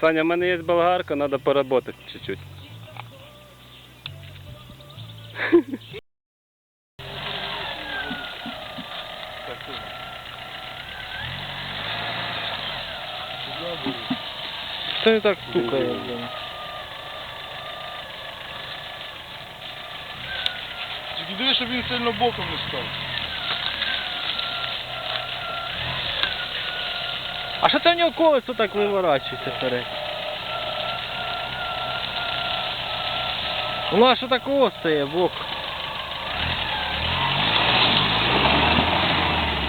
Саня, в мене є болгарка, треба поработати чуть-чуть. Це не так стукає, блін. Тільки диви, щоб він сильно боком не став. А що це в нього колесо так виворачується вперед? Ну а що так остає, бок?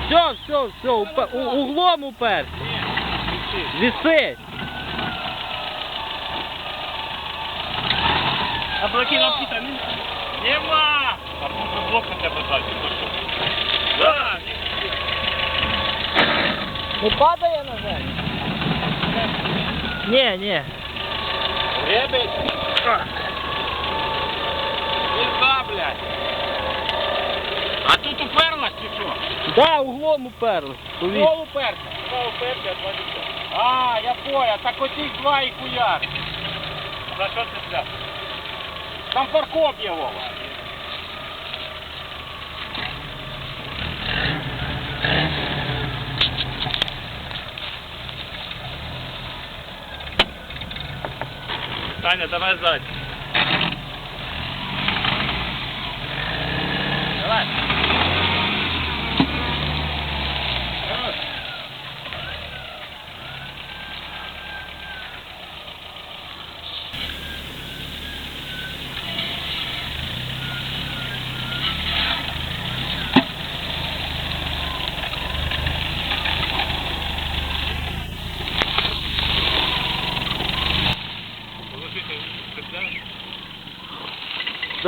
Все, все, все, упе... у, углом уперся. Висить. А блокировки-то нема! А може блок хотя бы дати, то що? Да! Не падає на? Ні, ні. Ребят! Пизда, блядь! А тут уперлась чи що? Да, углом уперлось. Повісь. Хто уперся? Два уперся, два не А, я понял, так оці два і хуяр. За що це взяв? Там фаркоп є, Вова. Таня, давай сзади. Давай.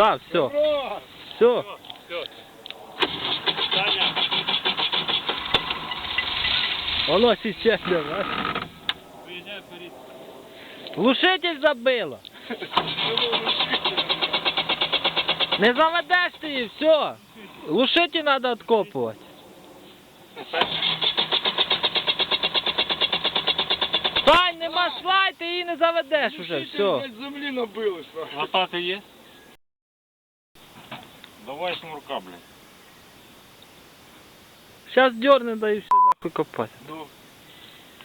Да, все. Все. Все. Таня. Воно сейчас давай. Приезжай, Борис. Глушитель забило. Не заведеш ти її, все. Глушитель треба відкопувати. Сань, нема слайд, ти її не заведеш уже, все. землі набилось. Лопаты есть? Давай шнурка, блин. Зараз дерне, да і все нахуй копати.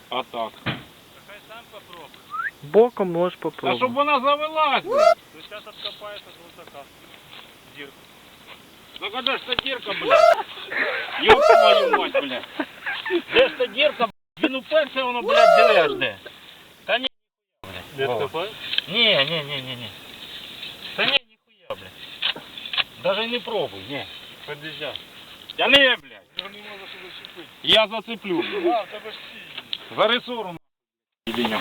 А так. Боком можеш А щоб попробувати. вона завелась, блядь. Ну сейчас откопаешь от высока. Дирка. Ну когда ж та дірка, блядь? Ёб твою мать, блядь. Де ж та дірка, блядь? Він уперся, воно, блядь, дире аж де. Та ні, блядь. Вова. Ні, ні, ні, ні, ні. Даже не пробуй, ні. Подъезжай. Тяни, блядь. Його не можна що зачепити. Я зацеплю. А, в тебе ж ці. За ресуру. Єдинем.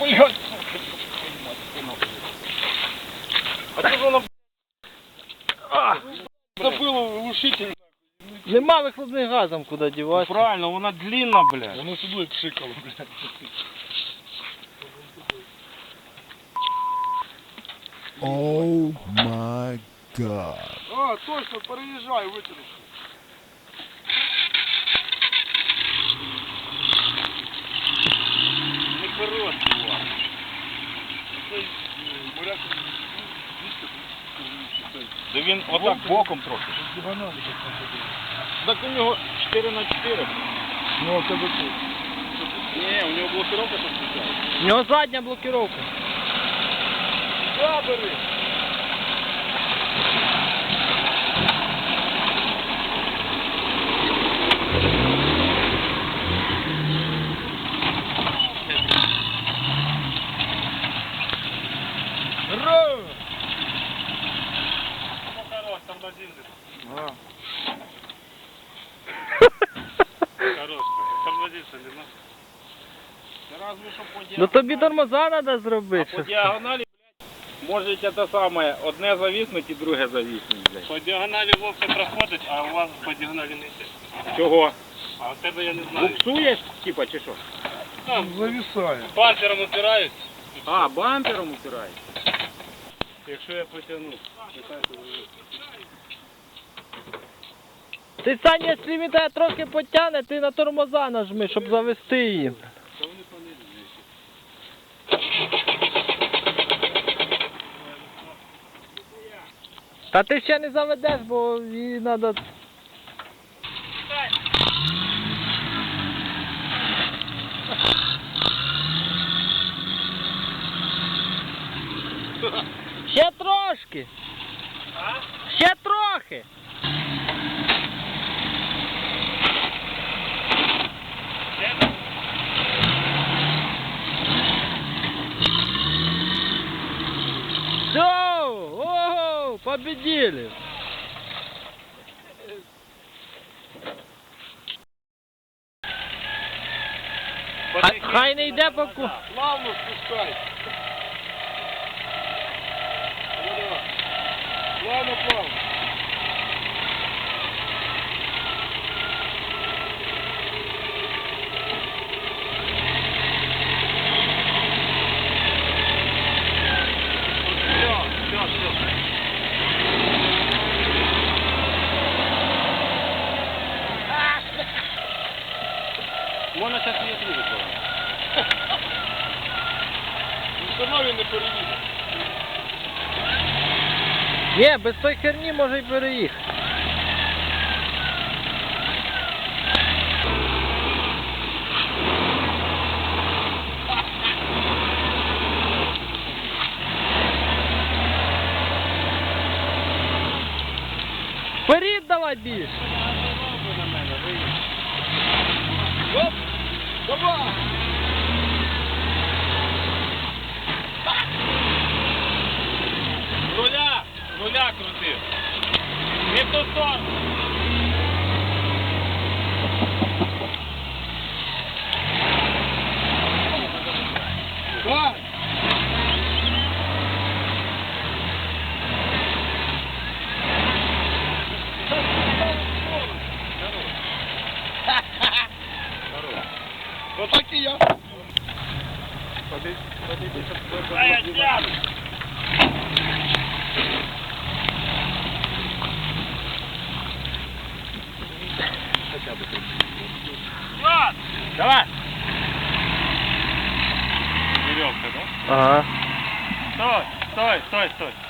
Блядь. А тут воно, Забило глушитель. Нема вихлопним газом куди дівати. правильно, вона длинна, блядь. Воно сюди пшикало, блядь. Oh my god. А, точно, переїжджай, витягнув. Не короткий, Влад. Цей моряк Да він отак боком трохи. Дивана так находив. Так у нього 4 на 4. Ну, а тебе тут. Ні, у нього блокировка тут спеціальна. У нього задня блокировка. Забери. Ро! Хорош, там бензин. А. Хорош, що по Ну тобі тормоза треба зробити. по діагоналі, блядь, може те саме, одне завіснуть і друге завіснуть, блядь. По діагоналі вовка проходить, а у вас по діагоналі не йде. Чого? А у тебе я не знаю. Буксуєш, типа, чи що? Там Зависає. пантером упирають, А, бампером упираєш. якщо я потягну. Ти Саня, якщо він тебе трохи потягне, ти на тормоза нажми, щоб завести її. Та ти ще не заведеш, бо її треба... Ще трошки. Ще трохи. Все, ого, победили. Хай, хай не йде боку. Плавно спускай. Плавно, плавно. Все, все, все. Можна зараз її зрізати. Ну, все одно він не переїде. Ні, без той херні може й переїхати. Вперед давай більше. Давай! Веревка, да? Ага. Стой, стой, стой, стой.